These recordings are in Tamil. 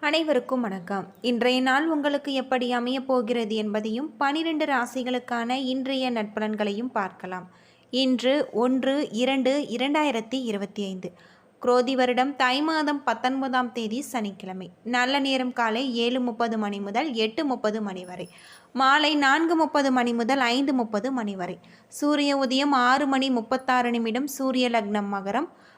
அனைவருக்கும் வணக்கம். இன்றைய நாள் உங்களுக்கு எப்படி அமையப் போகிறது என்பதையும் பனிரெண்டு ராசிகளுக்கான இன்றைய நட்பலன்களையும் பார்க்கலாம். இன்று ஒன்று இரண்டு இரண்டாயிரத்தி இருபத்தி ஐந்து குரோதி வருடம் தை மாதம் பத்தொன்பதாம் தேதி சனிக்கிழமை. நல்ல நேரம் காலை ஏழு முப்பது மணி முதல் எட்டு முப்பது மணி வரை. மாலை நான்கு முப்பது மணி முதல் ஐந்து முப்பது மணி வரை. சூரிய உதயம் ஆறு மணி முப்பத்தாறு நிமிடம் சூரிய லக்னம் மகரம்.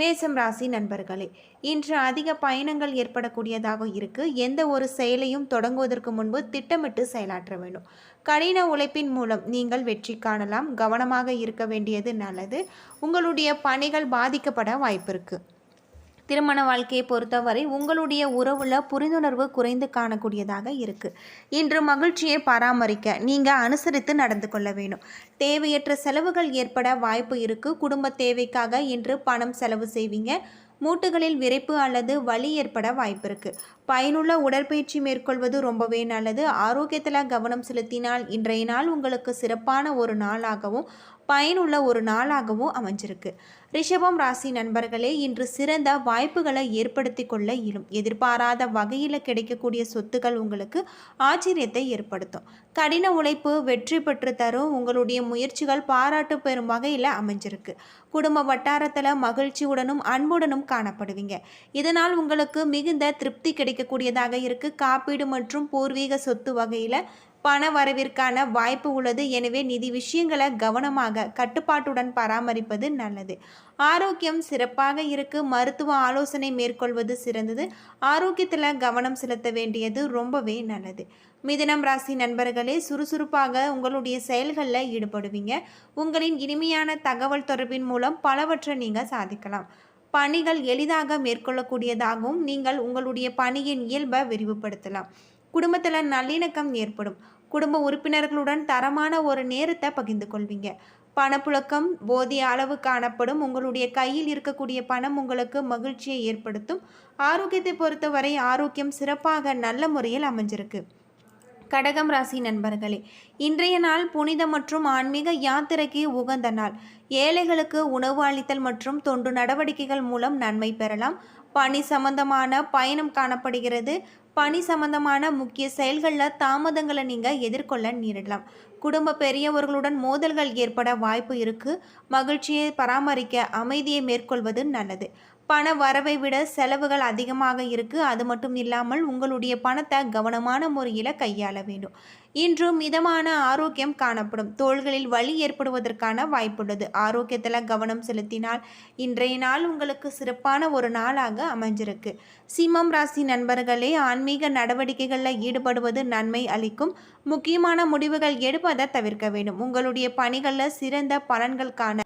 மேசம் ராசி நண்பர்களே இன்று அதிக பயணங்கள் ஏற்படக்கூடியதாக இருக்கு. எந்த ஒரு செயலையும் தொடங்குவதற்கு முன்பு திட்டமிட்டு செயலாற்ற வேண்டும். கடின உழைப்பின் மூலம் நீங்கள் வெற்றி காணலாம். கவனமாக இருக்க வேண்டியது நல்லது. உங்களுடைய பணிகள் பாதிக்கப்பட வாய்ப்பு இருக்குது திருமண வாழ்க்கையை பொறுத்தவரை உங்களுடைய உறவுல புரிந்துணர்வு குறைந்து காணக்கூடியதாக இருக்கு. இன்று மகிழ்ச்சியை பராமரிக்க நீங்க அனுசரித்து நடந்து கொள்ள வேணும் தேவையற்ற செலவுகள் ஏற்பட வாய்ப்பு இருக்கு. குடும்ப தேவைக்காக இன்று பணம் செலவு செய்வீங்க. மூட்டுகளில் விரைப்பு அல்லது வலி ஏற்பட வாய்ப்பு இருக்கு. பயனுள்ள உடற்பயிற்சி மேற்கொள்வது ரொம்பவே நல்லது. ஆரோக்கியத்தில் கவனம் செலுத்தினால் இன்றைய நாள் உங்களுக்கு சிறப்பான ஒரு நாளாகவும் பயனுள்ள ஒரு நாளாகவும் அமைஞ்சிருக்கு. ரிஷபம் ராசி நண்பர்களே இன்று சிறந்த வாய்ப்புகளை ஏற்படுத்தி கொள்ள இயலும் எதிர்பாராத வகையில் கிடைக்கக்கூடிய சொத்துக்கள் உங்களுக்கு ஆச்சரியத்தை ஏற்படுத்தும். கடின உழைப்பு வெற்றி பெற்று தரும் உங்களுடைய முயற்சிகள் பாராட்டு பெறும் வகையில் அமைஞ்சிருக்கு. குடும்ப வட்டாரத்தில் மகிழ்ச்சியுடனும் அன்புடனும் காணப்படுவீங்க. இதனால் உங்களுக்கு மிகுந்த திருப்தி கிடைக்கக்கூடியதாக இருக்கு. காப்பீடு மற்றும் பூர்வீக சொத்து வகையில் பண வரவிற்கான வாய்ப்பு உள்ளது. எனவே நிதி விஷயங்களை கவனமாக கட்டுப்பாட்டுடன் பராமரிப்பது நல்லது. ஆரோக்கியம் சிறப்பாக இருக்கு. மருத்துவ ஆலோசனை மேற்கொள்வது சிறந்தது. ஆரோக்கியத்தில் கவனம் செலுத்த வேண்டியது ரொம்பவே நல்லது. மிதனம் ராசி நண்பர்களே சுறுசுறுப்பாக உங்களுடைய செயல்களில் ஈடுபடுவீங்க. உங்களின் இனிமையான தகவல் தொடர்பின் மூலம் பலவற்றை நீங்கள் சாதிக்கலாம். பணிகள் எளிதாக மேற்கொள்ளக்கூடியதாகவும் நீங்கள் உங்களுடைய பணியின் இயல்பை விரிவுபடுத்தலாம். குடும்பத்தில் நல்லிணக்கம் ஏற்படும். குடும்ப உறுப்பினர்களுடன் தரமான ஒரு நேரத்தை பகிர்ந்து கொள்வீங்க. பணப்புழக்கம் போதிய அளவு காணப்படும். உங்களுடைய கையில் இருக்கக்கூடிய பணம் உங்களுக்கு மகிழ்ச்சியை ஏற்படுத்தும். ஆரோக்கியத்தை பொறுத்தவரை ஆரோக்கியம் சிறப்பாக நல்ல முறையில் அமைஞ்சிருக்கு. கடகம் ராசி நண்பர்களே இன்றைய நாள் புனித மற்றும் ஆன்மீக யாத்திரைக்கு உகந்த நாள். ஏழைகளுக்கு உணவு அளித்தல் மற்றும் தொண்டு நடவடிக்கைகள் மூலம் நன்மை பெறலாம். பணி சம்பந்தமான பயணம் காணப்படுகிறது. பணி சம்பந்தமான முக்கிய செயல்களில் தாமதங்களை நீங்கள் எதிர்கொள்ள நேரிடலாம். குடும்ப பெரியவர்களுடன் மோதல்கள் ஏற்பட வாய்ப்பு இருக்கு. மகிழ்ச்சியை பராமரிக்க அமைதியை மேற்கொள்வது நல்லது. பண வரவை விட செலவுகள் அதிகமாக இருக்குது அது மட்டும் இல்லாமல் உங்களுடைய பணத்தை கவனமான முறையில் கையாள வேண்டும். இன்று மிதமான ஆரோக்கியம் காணப்படும். தோள்களில் வலி ஏற்படுவதற்கான வாய்ப்புள்ளது. ஆரோக்கியத்தில் கவனம் செலுத்தினால் இன்றைய நாள் உங்களுக்கு சிறப்பான ஒரு நாளாக அமைஞ்சிருக்கு. சிம்மம் ராசி நண்பர்களே ஆன்மீக நடவடிக்கைகளில் ஈடுபடுவது நன்மை அளிக்கும். முக்கியமான முடிவுகள் எடுப்பதை தவிர்க்க வேண்டும். உங்களுடைய பணிகளில் சிறந்த பலன்களுக்கான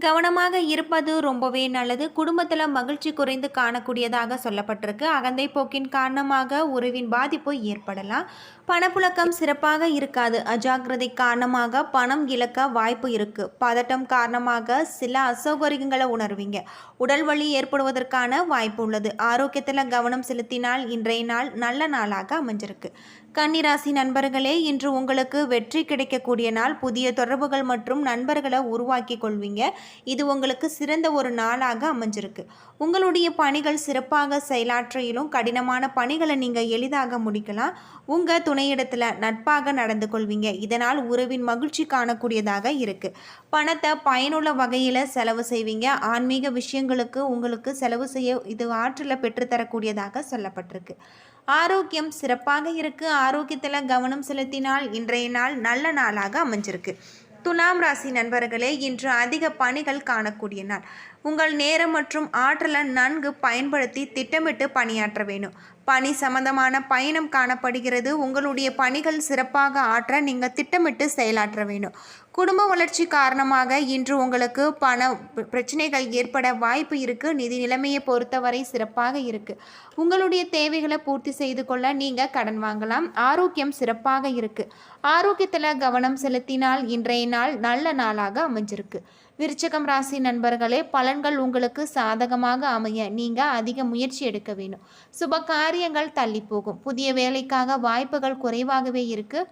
கவனமாக இருப்பது ரொம்பவே நல்லது. குடும்பத்தில் மகிழ்ச்சி குறைந்து காணக்கூடியதாக சொல்லப்பட்டிருக்கு. அகந்தை போக்கின் காரணமாக உறவின் பாதிப்பு ஏற்படலாம். பணப்புழக்கம் சிறப்பாக இருக்காது. அஜாக்கிரதை காரணமாக பணம் இழக்க வாய்ப்பு இருக்கு. பதட்டம் காரணமாக சில அசௌகரியங்களை உணர்வீங்க. உடல் வலி ஏற்படுவதற்கான வாய்ப்பு உள்ளது. ஆரோக்கியத்தில் கவனம் செலுத்தினால் இன்றைய நாள் நல்ல நாளாக அமைஞ்சிருக்கு. கன்னிராசி நண்பர்களே இன்று உங்களுக்கு வெற்றி கிடைக்கக்கூடிய நாள். புதிய தொடர்புகள் மற்றும் நண்பர்களை உருவாக்கி கொள்வீங்க. இது உங்களுக்கு சிறந்த ஒரு நாளாக அமைஞ்சிருக்கு. உங்களுடைய பணிகள் சிறப்பாக செயலாற்றையிலும் கடினமான பணிகளை நீங்கள் எளிதாக முடிக்கலாம். உங்கள் துணையிடத்தில் நட்பாக நடந்து கொள்வீங்க. இதனால் உறவின் மகிழ்ச்சி காணக்கூடியதாக இருக்குது பணத்தை பயனுள்ள வகையில் செலவு செய்வீங்க. ஆன்மீக விஷயங்களுக்கு உங்களுக்கு செலவு செய்ய இது ஆற்றலை பெற்றுத்தரக்கூடியதாக சொல்லப்பட்டிருக்கு. ஆரோக்கியம் சிறப்பாக இருக்கு. ஆரோக்கியத்தில் கவனம் செலுத்தினால் இன்றைய நாள் நல்ல நாளாக அமைஞ்சிருக்கு. துலாம் ராசி நண்பர்களே இன்று அதிக பணிகள் காணக்கூடிய நாள். உங்கள் நேரம் மற்றும் ஆற்றலை நன்கு பயன்படுத்தி திட்டமிட்டு பணியாற்ற வேணும் பணி சம்பந்தமான பயணம் காணப்படுகிறது. உங்களுடைய பணிகள் சிறப்பாக ஆற்ற நீங்கள் திட்டமிட்டு செயலாற்ற வேண்டும். குடும்ப வளர்ச்சி காரணமாக இன்று உங்களுக்கு பண பிரச்சனைகள் ஏற்பட வாய்ப்பு இருக்குது நிதி நிலைமையை பொறுத்தவரை சிறப்பாக இருக்குது உங்களுடைய தேவைகளை பூர்த்தி செய்து கொள்ள நீங்கள் கடன் வாங்கலாம். ஆரோக்கியம் சிறப்பாக இருக்குது ஆரோக்கியத்தில் கவனம் செலுத்தினால் இன்றைய நாள் நல்ல நாளாக அமைஞ்சிருக்கு. விருச்சகம் ராசி நண்பர்களே பலன்கள் உங்களுக்கு சாதகமாக அமைய நீங்கள் அதிக முயற்சி எடுக்க வேண்டும். சுப காரியங்கள் தள்ளி போகும் புதிய வேலைக்காக வாய்ப்புகள் குறைவாகவே இருக்குது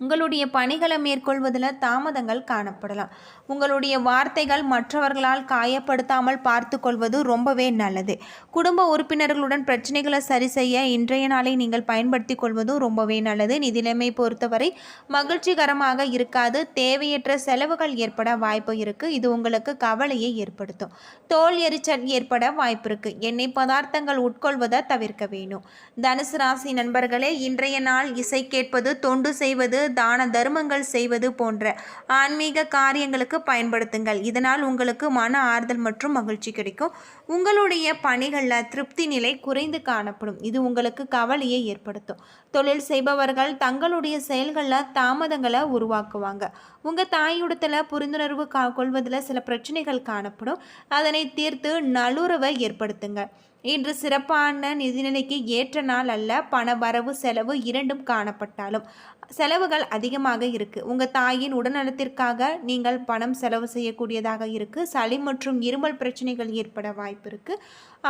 உங்களுடைய பணிகளை மேற்கொள்வதில் தாமதங்கள் காணப்படலாம். உங்களுடைய வார்த்தைகள் மற்றவர்களால் காயப்படுத்தாமல் பார்த்து கொள்வது ரொம்பவே நல்லது. குடும்ப உறுப்பினர்களுடன் பிரச்சனைகளை சரி செய்ய இன்றைய நாளை நீங்கள் பயன்படுத்தி கொள்வதும் ரொம்பவே நல்லது. நிதிநிலைமை பொறுத்தவரை மகிழ்ச்சிகரமாக இருக்காது. தேவையற்ற செலவுகள் ஏற்பட வாய்ப்பு இருக்குது இது உங்களுக்கு கவலையை ஏற்படுத்தும். தோல் எரிச்சல் ஏற்பட வாய்ப்பு இருக்குது எண்ணெய் பதார்த்தங்கள் உட்கொள்வதை தவிர்க்க வேணும் தனுசு ராசி நண்பர்களே இன்றைய நாள் இசை கேட்பது தொண்டு செய்வது தான தர்மங்கள் செய்வது போன்ற ஆன்மீக காரியங்களுக்கு பயன்படுத்துங்கள். இதனால் உங்களுக்கு மன ஆறுதல் மற்றும் மகிழ்ச்சி கிடைக்கும். உங்களுடைய பணிகளில் திருப்தி நிலை குறைந்து காணப்படும். இது உங்களுக்கு கவலையை ஏற்படுத்தும். தொழில் செய்பவர்கள் தங்களுடைய செயல்களில் தாமதங்களை உருவாக்குவாங்க. உங்கள் தாயுடத்தில் புரிந்துணர்வு கா கொள்வதில் சில பிரச்சனைகள் காணப்படும். அதனை தீர்த்து நல்லுறவை ஏற்படுத்துங்க. இன்று சிறப்பான நிதிநிலைக்கு ஏற்ற நாள் அல்ல. பண வரவு செலவு இரண்டும் காணப்பட்டாலும். செலவுகள் அதிகமாக இருக்குது உங்கள் தாயின் உடல்நலத்திற்காக நீங்கள் பணம் செலவு செய்யக்கூடியதாக இருக்குது சளி மற்றும் இருமல் பிரச்சனைகள் ஏற்பட வாய்ப்பு இருக்குது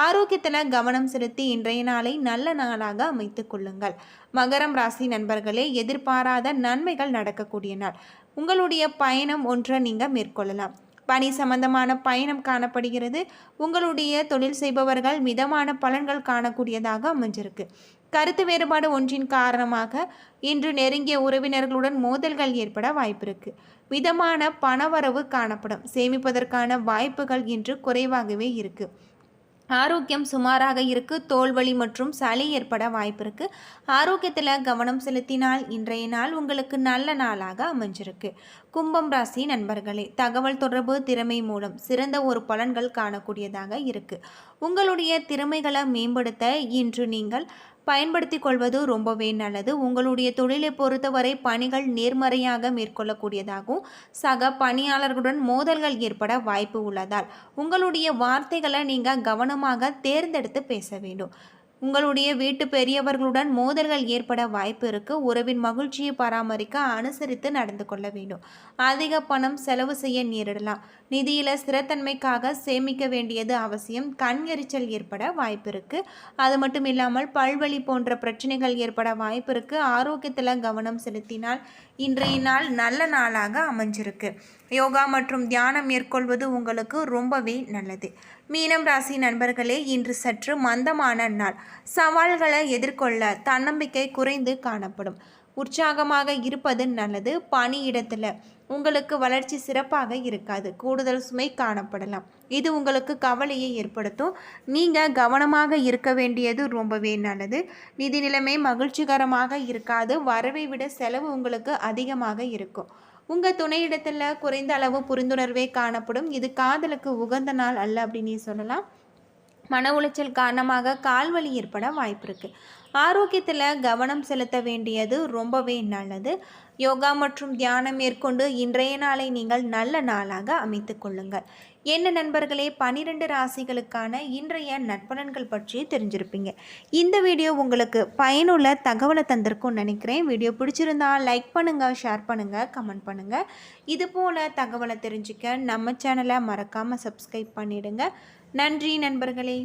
ஆரோக்கியத்தில் கவனம் செலுத்தி இன்றைய நாளை நல்ல நாளாக அமைத்து கொள்ளுங்கள். மகரம் ராசி நண்பர்களே எதிர்பாராத நன்மைகள் நடக்கக்கூடிய நாள். உங்களுடைய பயணம் ஒன்றை நீங்கள் மேற்கொள்ளலாம். பணி சம்பந்தமான பயணம் காணப்படுகிறது. உங்களுடைய தொழில் செய்பவர்கள் மிதமான பலன்கள் காணக்கூடியதாக அமைஞ்சிருக்கு. கருத்து வேறுபாடு ஒன்றின் காரணமாக இன்று நெருங்கிய உறவினர்களுடன் மோதல்கள் ஏற்பட வாய்ப்பிருக்கு. மிதமான பணவரவு காணப்படும். சேமிப்பதற்கான வாய்ப்புகள் இன்று குறைவாகவே இருக்கு. ஆரோக்கியம் சுமாராக இருக்கு. தோல்வலி மற்றும் சளி ஏற்பட வாய்ப்பு இருக்கு ஆரோக்கியத்தில் கவனம் செலுத்தினால் இன்றைய நாள் உங்களுக்கு நல்ல நாளாக அமைஞ்சிருக்கு. கும்பம் ராசி நண்பர்களே தகவல் தொடர்பு திறமை மூலம் சிறந்த ஒரு பலன்கள் காணக்கூடியதாக இருக்கு. உங்களுடைய திறமைகளை மேம்படுத்த இன்று நீங்கள் பயன்படுத்தி கொள்வது ரொம்பவே நல்லது. உங்களுடைய தொழிலை பொறுத்தவரை பணிகள் நேர்மறையாக மேற்கொள்ளக்கூடியதாகவும் சக பணியாளர்களுடன் மோதல்கள் ஏற்பட வாய்ப்பு உள்ளதால் உங்களுடைய வார்த்தைகளை நீங்கள் கவனமாக தேர்ந்தெடுத்து பேச வேண்டும். உங்களுடைய வீட்டு பெரியவர்களுடன் மோதல்கள் ஏற்பட வாய்ப்பு இருக்கு. உறவின் மகிழ்ச்சியை பராமரிக்க அனுசரித்து நடந்து கொள்ள வேண்டும். அதிக பணம் செலவு செய்ய நேரிடலாம். நிதியில ஸ்திரத்தன்மைக்காக சேமிக்க வேண்டியது அவசியம். கண் எரிச்சல் ஏற்பட வாய்ப்பு இருக்கு. அது மட்டும் இல்லாமல் பல்வழி போன்ற பிரச்சனைகள் ஏற்பட வாய்ப்பு இருக்கு. ஆரோக்கியத்தில் கவனம் செலுத்தினால் இன்றைய நாள் நல்ல நாளாக அமைஞ்சிருக்கு. யோகா மற்றும் தியானம் மேற்கொள்வது உங்களுக்கு ரொம்பவே நல்லது. மீனம் ராசி நண்பர்களே இன்று சற்று மந்தமான நாள். சவால்களை எதிர்கொள்ள தன்னம்பிக்கை குறைந்து காணப்படும். உற்சாகமாக இருப்பது நல்லது. பணியிடத்தில் உங்களுக்கு வளர்ச்சி சிறப்பாக இருக்காது. கூடுதல் சுமை காணப்படலாம். இது உங்களுக்கு கவலையை ஏற்படுத்தும். நீங்கள் கவனமாக இருக்க வேண்டியது ரொம்பவே நல்லது. நிதி நிலைமை மகிழ்ச்சிகரமாக இருக்காது. வரவை விட செலவு உங்களுக்கு அதிகமாக இருக்கும். உங்கள் துணையிடத்தில் குறைந்த அளவு புரிந்துணர்வே காணப்படும். இது காதலுக்கு உகந்த நாள் அல்ல அப்படின்னு சொல்லலாம். மன உளைச்சல் காரணமாக கால்வலி ஏற்பட வாய்ப்பு இருக்குது ஆரோக்கியத்தில் கவனம் செலுத்த வேண்டியது ரொம்பவே நல்லது. யோகா மற்றும் தியானம் மேற்கொண்டு இன்றைய நாளை நீங்கள் நல்ல நாளாக அமைத்து கொள்ளுங்கள். என்ன நண்பர்களே பனிரெண்டு ராசிகளுக்கான இன்றைய நட்பலன்கள் பற்றி தெரிஞ்சிருப்பீங்க. இந்த வீடியோ உங்களுக்கு பயனுள்ள தகவலை தந்திருக்கும்னு நினைக்கிறேன். வீடியோ பிடிச்சிருந்தா லைக் பண்ணுங்கள் ஷேர் பண்ணுங்கள் கமெண்ட் பண்ணுங்கள் இது போல் தகவலை தெரிஞ்சுக்க நம்ம சேனலை மறக்காமல் சப்ஸ்கிரைப் பண்ணிவிடுங்க நன்றி நண்பர்களே.